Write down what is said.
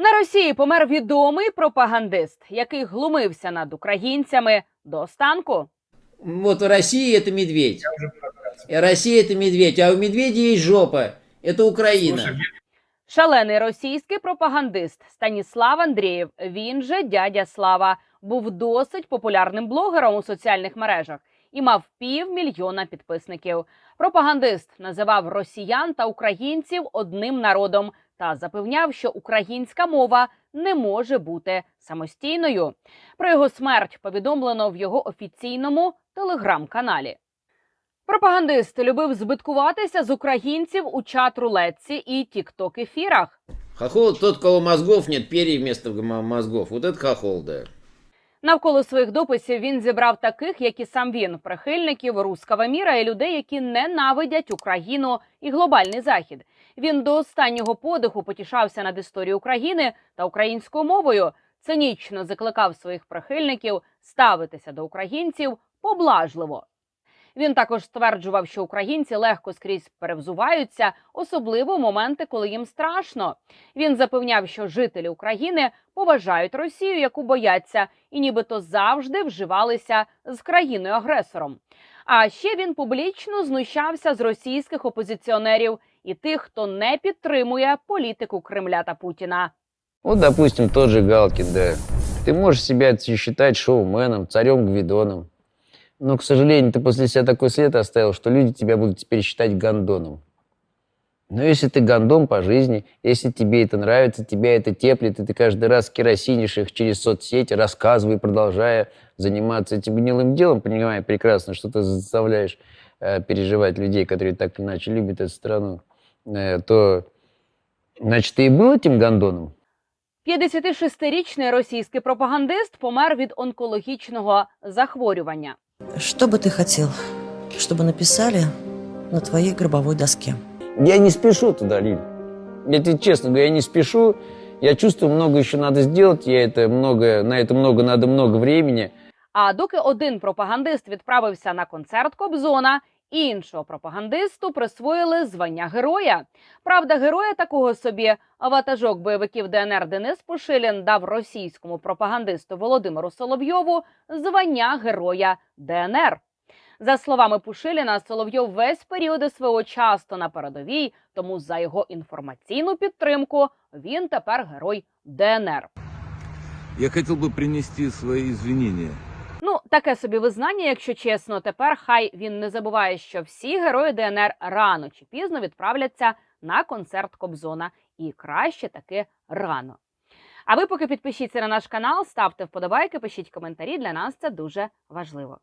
На Росії помер відомий пропагандист, який глумився над українцями до останку. Вот в России это медведь. И Россия это медведь, а у медведя есть жопа. Это Украина. Шалений російський пропагандист Станіслав Андрієв, він же дядя Слава, був досить популярним блогером у соціальних мережах і мав півмільйона підписників. Пропагандист називав росіян та українців одним народом та запевняв, що українська мова не може бути самостійною. Про його смерть повідомлено в його офіційному телеграм-каналі. Пропагандист любив збиткуватися з українців у чат-рулетці і тікток-ефірах. Хохол тот, кого мозгов нет, перьев вместо мозгов. Вот это хохол, да. Навколо своїх дописів він зібрав таких, як і сам він, прихильників руского міра і людей, які ненавидять Україну і глобальний захід. Він до останнього подиху потішався над історією України та українською мовою. Цинічно закликав своїх прихильників ставитися до українців поблажливо. Він також стверджував, що українці легко скрізь перевзуваються, особливо в моменти, коли їм страшно. Він запевняв, що жителі України поважають Росію, яку бояться, і нібито завжди вживалися з країною-агресором. А ще він публічно знущався з російських опозиціонерів і тих, хто не підтримує політику Кремля та Путіна. Вот, допустим, тот же Галкин, да. Ты можешь себя считать шоуменом, царем Гвидоном. Но, к сожалению, ты после себя такой след оставил, что люди тебя будут теперь считать гондоном. Но если ты гондон по жизни, если тебе это нравится, тебя это теплит, и ты каждый раз керосинишь их через соцсети, рассказывай, продолжая заниматься этим гнилым делом, понимая прекрасно, что ты заставляешь э, переживать людей, которые так или иначе любят эту страну, э, то, значит, ты и был этим гондоном. 56-річний російський пропагандист помер від онкологічного захворювання. Что бы ты хотел, чтобы написали на твоей гробовой доске? Я не спешу туда, Лиль. Я тебе честно говорю, я не спешу. Я чувствую, много еще надо сделать. Я это много, на это много надо много времени. А доки один пропагандист відправився на концерт Кобзона, іншого пропагандисту присвоїли звання героя. Правда, героя такого собі ватажок бойовиків ДНР Денис Пушилін дав російському пропагандисту Володимиру Соловйову звання героя ДНР. За словами Пушиліна, Соловйов весь період СВО часто на передовій, тому за його інформаційну підтримку він тепер герой ДНР. Я хотел бы принести свои извинения Ну, таке собі визнання, якщо чесно. Тепер хай він не забуває, що всі герої ДНР рано чи пізно відправляться на концерт Кобзона, і краще таки рано. А ви поки підпишіться на наш канал, ставте вподобайки, пишіть коментарі. Для нас це дуже важливо.